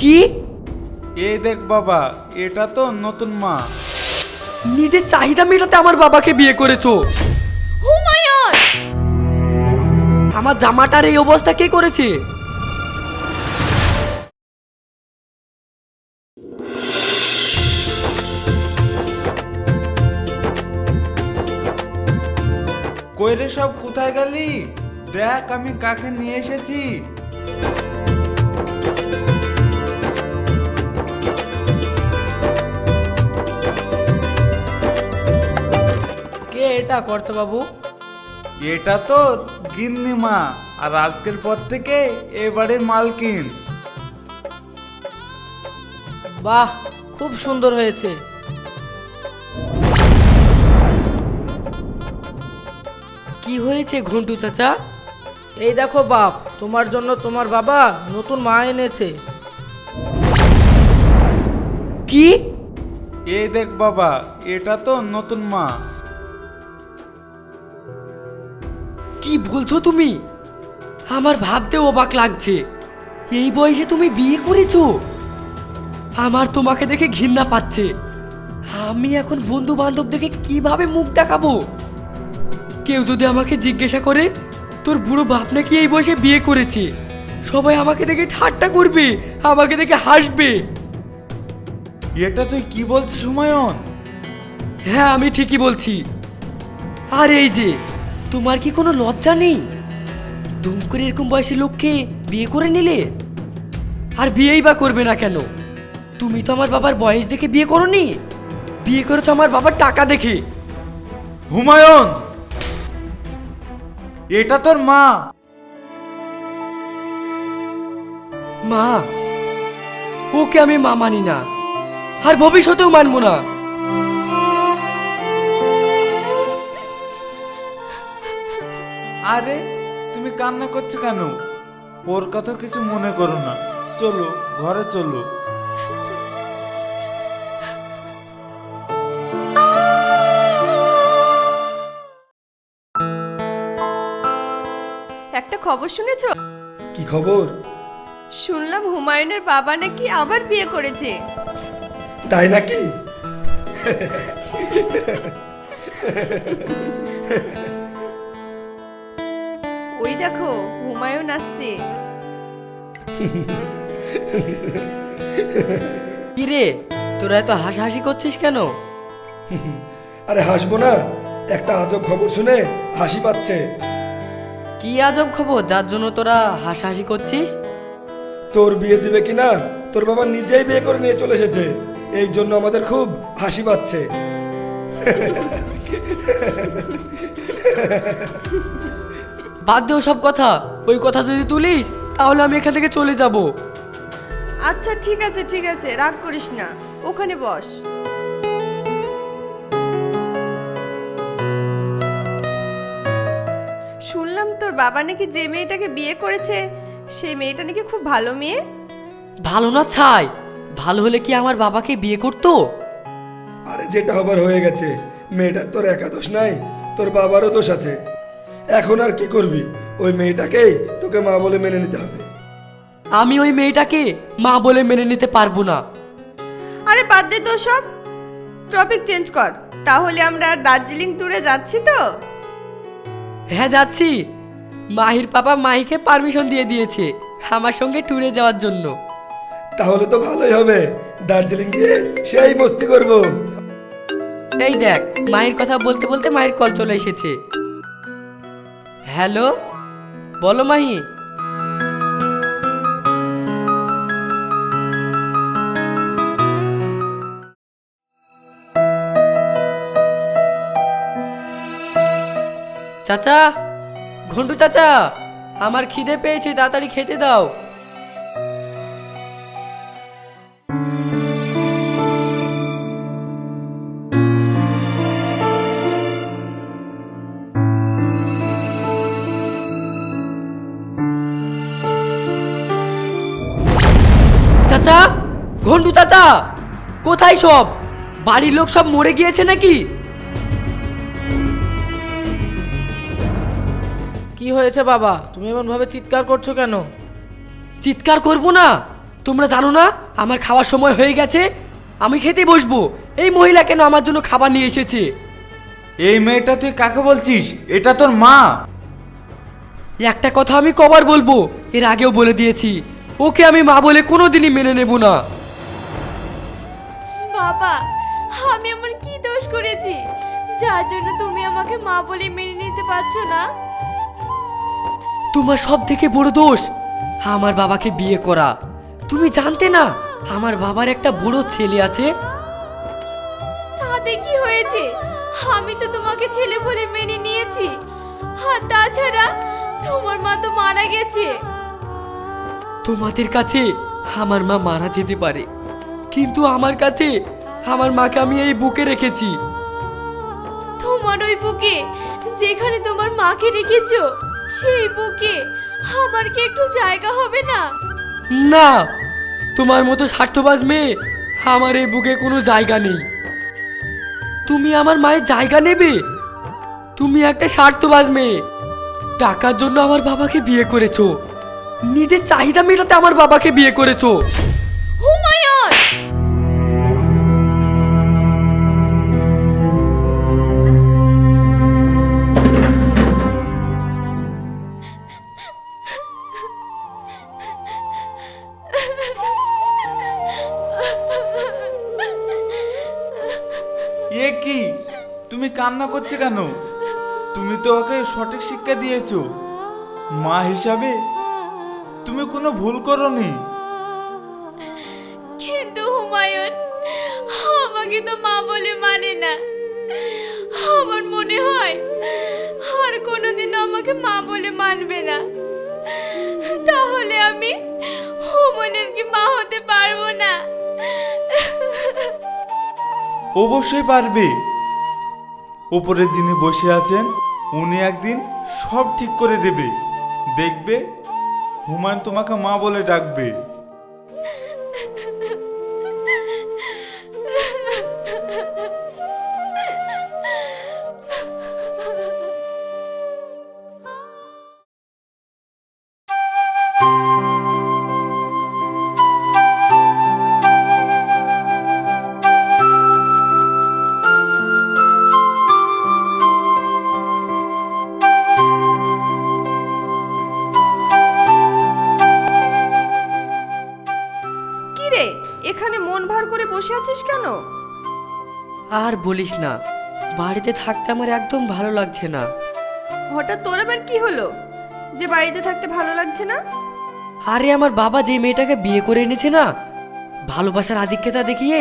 কি? এই দেখ বাবা এটা তো নতুন মা। নিজের চাহিদা মেটাতে আমার বাবাকে বিয়ে করেছ। হুমায়ুন আমার জামাটার এই অবস্থা কে করেছে? কইরে সব কোথায় গেলি? দেখ আমি কাকে নিয়ে এসেছি। এটা করতে বাবু। এটা তো গিন্নি মা আর আজকের পর থেকে এ বাড়ির মালকিন। বাহ খুব সুন্দর হয়েছে। কি হয়েছে ঘন্টু চাচা? এই দেখো বাপ তোমার জন্য তোমার বাবা নতুন মা এনেছে। কি? এই দেখ বাবা এটা তো নতুন মা। বলছো তুমি? আমার ভাবতে অবাক লাগছে। এই বয়সে তুমি বিয়ে করেছ? আমার তোমাকে দেখে ঘৃণা পাচ্ছে। আমি এখন বন্ধু বান্ধব দেখে কীভাবে মুখ দেখাবো? কেউ যদি আমাকে জিজ্ঞাসা করে তোর বুড়ো বাপ নাকি এই বয়সে বিয়ে করেছে? সবাই আমাকে দেখে ঠাট্টা করবে আমাকে দেখে হাসবে। এটা তুই কি বলছিস হুমায়ুন? হ্যাঁ আমি ঠিকই বলছি। আর এই যে তোমার কি কোনো লজ্জা নেই? দুম করে এরকম বয়সী লোককে বিয়ে করে নিলে? আর বিয়েই বা করবে না কেন? তুমি তো আমার বাবার বয়স দেখে বিয়ে করনি। বিয়ে করেছ আমার বাবার টাকা দেখে। হুমায়ুন! এটা তোর মা। মা ওকে আমি মা মানি না। আর ভবিষ্যতেও মানবো না। আরে তুমি কান্না করছ কেন? ওর কথা কিছু মনে করো না। চলো ঘরে চলো। একটা খবর শুনেছো? কি খবর? শুনলাম হুমায়ুনের বাবা নাকি আবার বিয়ে করেছে। তাই নাকি? ওই দেখো হুমায়ুন আসছে। কি রে তোরা এত হাসাহাসি করছিস কেন? আরে হাসবো না একটা আজব খবর শুনে হাসি পাচ্ছে। কি আজব খবর যার জন্য তোরা হাসাহাসি করছিস? তোর বিয়ে দিবে কি না তোর বাবা নিজেই বিয়ে করে নিয়ে চলে এসেছে। এই জন্য আমাদের খুব হাসি পাচ্ছে। বাদ দেও সব কথা। ওই কথা যদি তুলিস তাহলে আমি এখান থেকে চলে যাব। আচ্ছা ঠিক আছে ঠিক আছে রাগ করিস না। ওখানে বস। শুনলাম তোর বাবা নাকি যে মেয়েটাকে বিয়ে করেছে সেই মেয়েটা নাকি খুব ভালো মেয়ে? ভালো না ছাই ভালো হলে কি আমার বাবাকে বিয়ে করতো? আরে যেটা হবার হয়ে গেছে মেয়েটার তোর একা দোষ নাই তোর বাবারও দোষ আছে। এখন আর কি করবি? ওই মেয়েটাকেই তোকে মা বলে মেনে নিতে হবে। আমি ওই মেয়েটাকে মা বলে মেনে নিতে পারব না। আরে বাদ দে তো সব। টপিক চেঞ্জ কর। তাহলে আমরা দার্জিলিং ট্যুরে যাচ্ছি তো? হ্যাঁ যাচ্ছি। মাহির পাপা মাহিকে পারমিশন দিয়ে দিয়েছে আমার সঙ্গে ট্যুরে যাওয়ার জন্য। তাহলে তো ভালোই হবে। দার্জিলিং গিয়ে সেই মস্তি করব। এই দেখ মায়ের কথা বলতে বলতে মায়ের কল চলে এসেছে। হ্যালো বলো মাহি। চাচা ঘন্টু চাচা আমার খিদে পেয়েছে তাড়াতাড়ি খেতে দাও। চাচা কোথায় সব? বাড়ির লোক সব মরে গিয়েছে নাকি? কি হয়েছে বাবা? তুমি এমন ভাবে চিৎকার করছ কেন? চিৎকার করব না? তোমরা জানো না আমার খাওয়ার সময় হয়ে গেছে। আমি খেতে বসবো। এই মহিলা কেন আমার জন্য খাবার নিয়ে এসেছে? এই মেয়েটা তুই কাকে বলছিস? এটা তোর মা। একটা কথা আমি কবার বলব এর আগেও বলে দিয়েছি। ওকে আমি মা বলে কোনোদিনই মেনে নেব না। বাবা আমি আমার কি দোষ করেছি? যার জন্য তুমি আমাকে মা বলে মেনে নিতে পারছ না? তোমার সব থেকে বড় দোষ আমার বাবাকে বিয়ে করা। তুমি জানতে না আমার বাবার একটা বুড়ো ছেলে আছে। তাতে কি হয়েছে? আমি তো তোমাকে ছেলে বলে মেনে নিয়েছি। আর তাছাড়া তোমার মা তো মারা গেছে। তোমাদের কাছে আমার মা মারা যেতে পারে। কিন্তু আমার কাছে আমার মাকে আমি এই বুকে রেখেছি। তোমার ওই বুকে যেখানে তোমার মাকে রেখেছো সেই বুকে আমার কি একটু জায়গা হবে না? না তোমার মতো স্বার্থবাজ মেয়ে আমার এই বুকে কোনো জায়গা নেই। তুমি আমার মায়ের জায়গা নেবে? তুমি একটা স্বার্থবাজ মেয়ে। টাকার জন্য আমার বাবাকে বিয়ে করেছ। নিজের চাহিদা মেটাতে আমার বাবাকে বিয়ে করেছ। হুমায়ুন! কি? তুমি কান্না করছে কেন? তুমি তো ওকে সঠিক শিক্ষা দিয়েছ। মা হিসাবে তুমি কোনো ভুল করনি। কিন্তু হুমায়ুন, আমাকে তো মা বলে মানে না। আমার মনে হয় আর কোনোদিন আমাকে মা বলে মানবে না। অবশ্যই পারবে। ওপরে যিনি বসে আছেন, উনি একদিন সব ঠিক করে দেবে। দেখবে, হুমায়ুন তোমাকে মা বলে ডাকবে। বলিস না। বাড়িতে থাকতে আমার একদম ভালো লাগছে না। হঠাৎ তোর আবার কি হলো? যে বাড়িতে থাকতে ভালো লাগছে না? আরে আমার বাবা যে মেয়েটাকে বিয়ে করে এনেছে না ভালোবাসার আধিক্যতা দেখিয়ে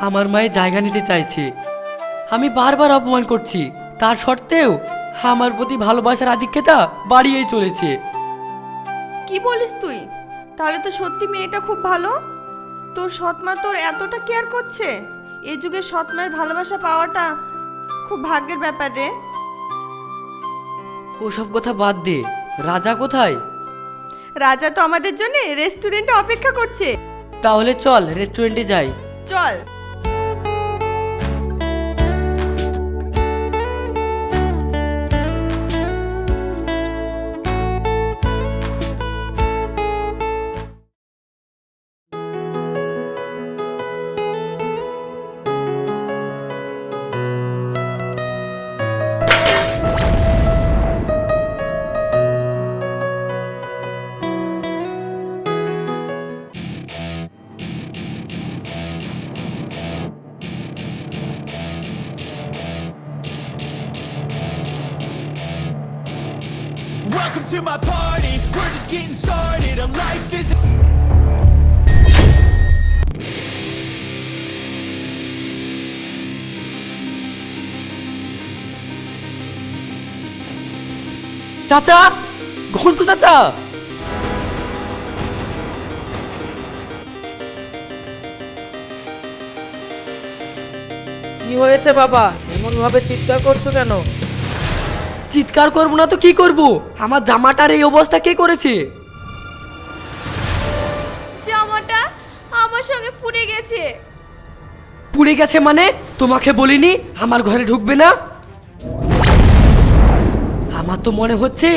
আমার মায়ের জায়গা নিতে চাইছে। আমি বারবার অপমান করছি তার সত্ত্বেও আমার প্রতি ভালোবাসার আধিক্যতা বাড়িয়েই চলেছে। কি বলিস তুই? তাহলে তো সত্যি মেয়েটা খুব ভালো। তোর সৎমা তোর এতটা কেয়ার করছে? এই যুগে সৎমায়ের ভালোবাসা পাওয়াটা খুব ভাগ্যের ব্যাপার রে। ওসব কথা বাদ দে। রাজা কোথায়? রাজা তো আমাদের জন্য রেস্টুরেন্টে অপেক্ষা করছে। তাহলে চল রেস্টুরেন্টে যাই। চল। Welcome to my party. We're just getting started. A life is. চাচা ঘন্টু চাচা কি হয়েছে বাবা এমন ভাবে চিৎকার করছ কেন চিৎকার করব না তো কি করব? আমার জামাটার এই অবস্থা কে করেছে? জামাটা আমার সঙ্গে পুড়ে গেছে। পুড়ে গেছে মানে? তোমাকে বলিনি আমার ঘরে ঢুকবে না? আমার তো মনে হচ্ছে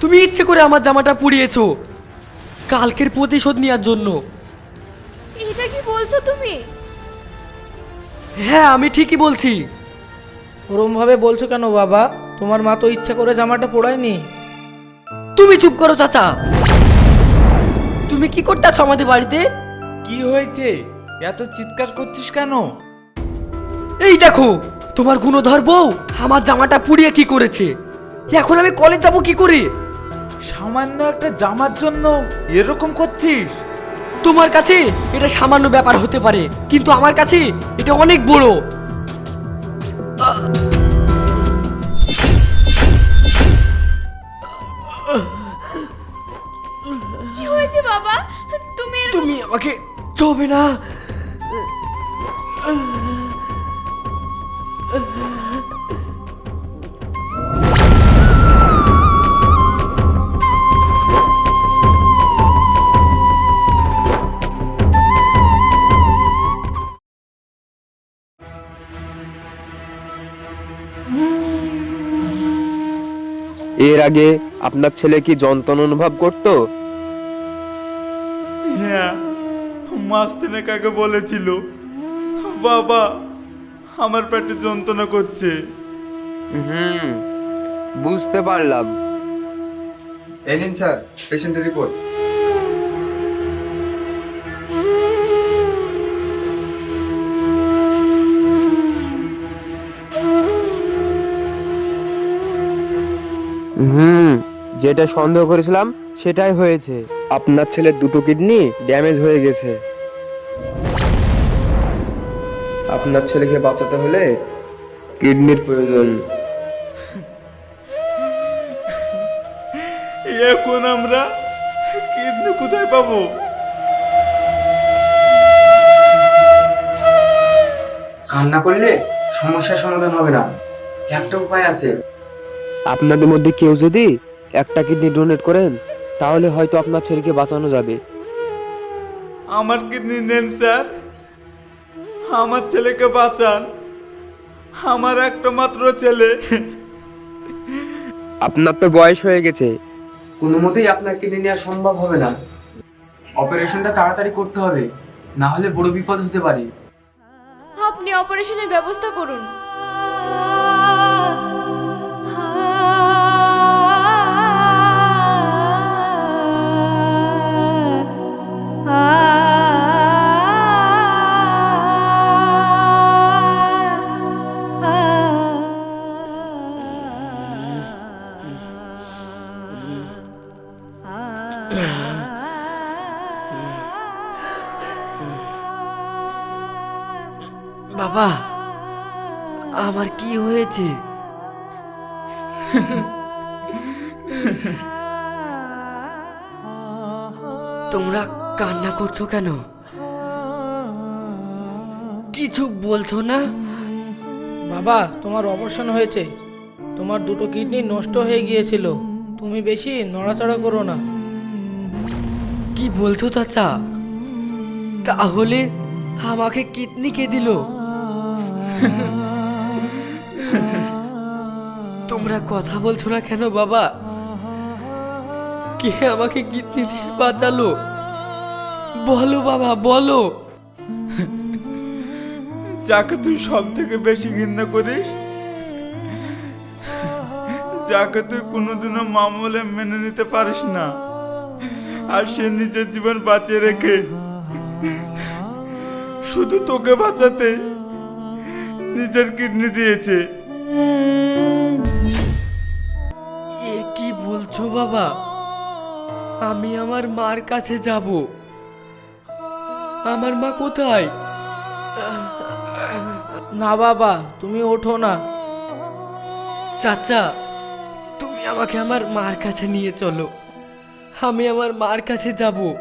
তুমি ইচ্ছে করে আমার জামাটা পুড়িয়েছো। কালকের প্রতিশোধ নেওয়ার জন্য। এটা কি বলছো তুমি? হ্যাঁ আমি ঠিকই বলছি। ওরমভাবে বলছো কেন বাবা? তোমার মা তো ইচ্ছা করে জামাটা পড়ায়নি। তুমি চুপ করো চাচা। তুমি কি করতে আছো আমাদের বাড়িতে? কি হয়েছে? এত চিৎকার করছিস কেন? এই দেখো তোমার গুণধর বউ আমার জামাটা পুড়িয়ে কি করেছে? এখন আমি কলেজ যাব কি করে? সামান্য একটা জামার জন্য এরকম করছিস? তোমার কাছে এটা সামান্য ব্যাপার হতে পারে কিন্তু আমার কাছে এটা অনেক বড়। কি আমাকে চবে না। এর আগে আপনার ছেলে কি যন্ত্রণা অনুভব করতো? মাস তিনেক আগে বলেছিল বাবা আমার পেটে যন্ত্রণা করছে। হুম বুঝতে পারলাম। এই নিন স্যার পেশেন্টের রিপোর্ট হুম যেটা সন্দেহ করেছিলাম সেটাই হয়েছে। আপনার ছেলের দুটো কিডনি ড্যামেজ হয়ে গেছে। আপনার ছেলেকে বাঁচাতে হলে কিডনির প্রয়োজন। এখন আমরা কিডনি কোথায় পাবো? কান্না করলে সমস্যার সমাধান হবে না। একটা উপায় আছে। আপনাদের মধ্যে কেউ যদি একটা কিডনি ডোনেট করেন তাহলে হয়তো আপনার ছেলেকে বাঁচানো যাবে। আমার কিডনি নেন স্যার। আমার ছেলেকে বাঁচান। আমার একটা মাত্র ছেলে। আপনার তো বয়স হয়ে গেছে। কোনো মতেই আপনার কিনে নেওয়া সম্ভব হবে না। অপারেশনটা তাড়াতাড়ি করতে হবে না হলে বড় বিপদ হতে পারে। আপনি অপারেশনের ব্যবস্থা করুন। বাবা, আমার কি হয়েছে? তোমরা কান্না করছ কেন? কিছু বলছো না? বাবা, তোমার অপারেশন হয়েছে। তোমার দুটো কিডনি নষ্ট হয়ে গিয়েছিল। তুমি বেশি নড়াচড়া করো না। কি বলছো চাচা? তাহলে আমাকে কিডনি কে দিল? তোমরা কথা বলছো না কেন বাবা? কে আমাকে কিডনি দিয়ে বাঁচালো? বলো বাবা, বলো। যাকে তুই সব থেকে বেশি ঘৃণা করিস, যাকে তুই কোনোদিনও মামলে মেনে নিতে পারিস না। আর সে নিজের জীবন বাঁচিয়ে রেখে শুধু তোকে বাঁচাতে নিজের কিডনি দিয়েছে। এ কি বলছো বাবা? আমি আমার মার কাছে যাব। আমার মা কোথায়? না বাবা তুমি ওঠো না। চাচা তুমি আমাকে আমার মার কাছে নিয়ে চলো। আমি আমার মার কাছে যাব।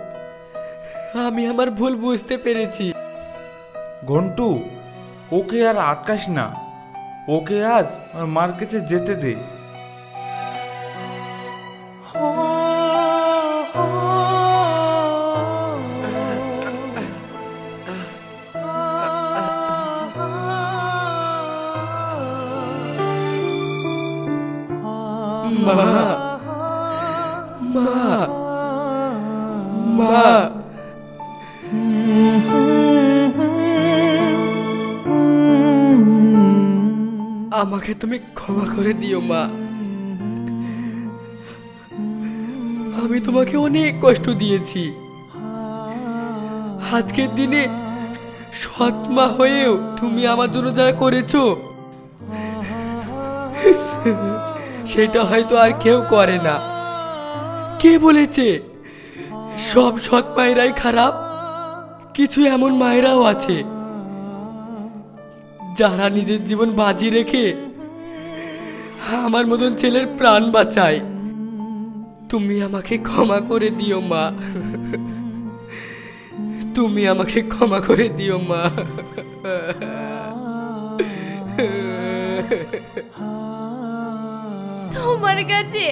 আমি আমার ভুল বুঝতে পেরেছি। ঘন্টু, ওকে আর আটকাস না। ওকে আজ মার কাছে যেতে দে। আমাকে তুমি ক্ষমা করে দিও, মা। আমি তোমাকে অনেক কষ্ট দিয়েছি। আজকের দিনে সৎ মা হয়েও তুমি আমার জন্য যা করেছ, সেটা হয়তো আর কেউ করে না। কে বলেছে, সব সৎ মায়েরাই খারাপ? কিছু এমন মায়েরাও আছে, যারা নিজের জীবন বাজি রেখে আমার মতন ছেলের প্রাণ বাঁচায়। তুমি আমাকে ক্ষমা করে দিও, মা। তুমি আমাকে ক্ষমা করে দিও, মা। তোমার কাছে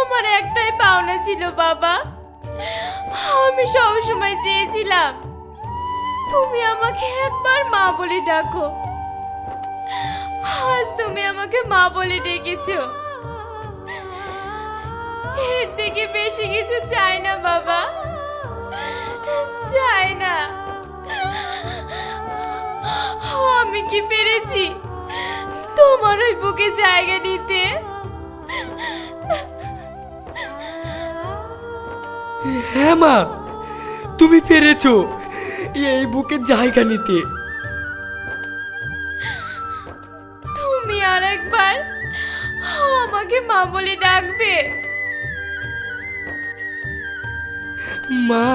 আমার একটাই পাওনা ছিল, বাবা। আমি সব সময় চেয়েছিলাম, তুমি আমাকে একবার মা বলে ডাকো। আজ তুমি আমাকে মা বলে ডেকেছো। এর থেকে বেশি কিছু চাই না, বাবা। চাই না। আমি কি পেরেছি? তোমার ওই বুকে জায়গা নিতে হ্যাঁ মা। তুমি পেরেছ এই বুকে জায়গা নিতে। মা বলে ডাকবে। মা